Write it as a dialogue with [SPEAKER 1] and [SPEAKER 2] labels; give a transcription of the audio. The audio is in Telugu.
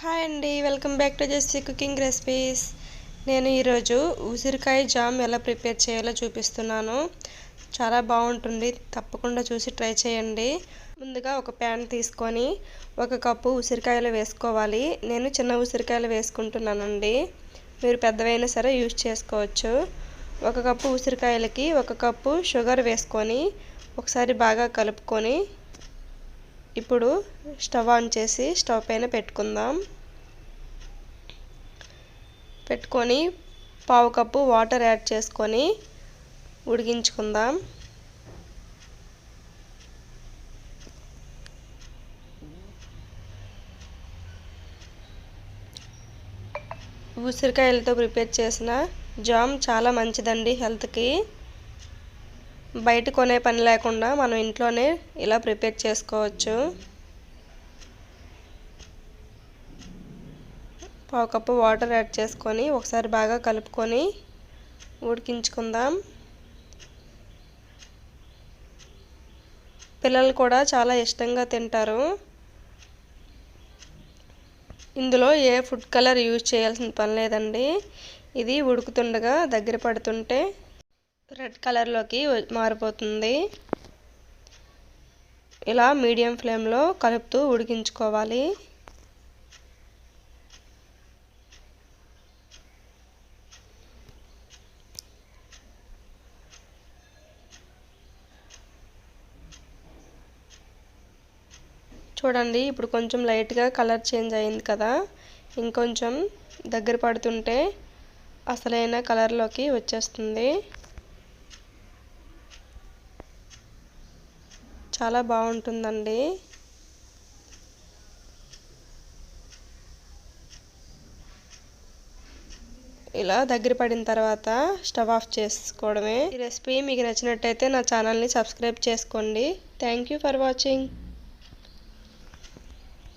[SPEAKER 1] హాయ్ అండి welcome back to Jessie cooking recipes. నేను ఈరోజు ఉసిరికాయ జామ్ ఎలా ప్రిపేర్ చేయాలో చూపిస్తున్నాను. చాలా బాగుంటుంది తప్పకుండా చూసి ట్రై చేయండి. ముందుగా ఒక ప్యాన్ తీసుకొని ఒక కప్పు ఉసిరికాయలు వేసుకోవాలి. నేను చిన్న ఉసిరికాయలు వేసుకుంటున్నానండి. మీరు పెద్దవైనా సరే యూజ్ చేసుకోవచ్చు. ఒక కప్పు ఉసిరికాయలకి ఒక కప్పు షుగర్ వేసుకొని ఒకసారి బాగా కలుపుకొని ఇప్పుడు స్టవ్ ఆన్ చేసి స్టవ్ పైన పెట్టుకుందాం. పెట్టుకొని పావు కప్పు వాటర్ యాడ్ చేసుకొని ఉడికించుకుందాం. ఉసిరికాయలతో ప్రిపేర్ చేసిన జామ్ చాలా మంచిదండి హెల్త్కి. బయట కొనే పని లేకుండా మనం ఇంట్లోనే ఇలా ప్రిపేర్ చేసుకోవచ్చు. పావు కప్పు వాటర్ యాడ్ చేసుకొని ఒకసారి బాగా కలుపుకొని ఉడికించుకుందాం. పిల్లలు కూడా చాలా ఇష్టంగా తింటారు. ఇందులో ఏ ఫుడ్ కలర్ యూజ్ చేయాల్సిన పని లేదండి. ఇది ఉడుకుతుండగా దగ్గర పడుతుంటే రెడ్ కలర్లోకి మారిపోతుంది. ఇలా మీడియం ఫ్లేమ్లో కలుపుతూ ఉడికించుకోవాలి. చూడండి ఇప్పుడు కొంచెం లైట్గా కలర్ చేంజ్ అయింది కదా. ఇంకొంచెం దగ్గర పడుతుంటే అసలైన కలర్లోకి వచ్చేస్తుంది. చాలా బాగుంటుందండి. ఇలా దగ్గర పడిన తర్వాత స్టవ్ ఆఫ్ చేసుకోవడమే. ఈ రెసిపీ మీకు నచ్చినట్టయితే నా ఛానల్ని సబ్స్క్రైబ్ చేసుకోండి. Thank you for watching.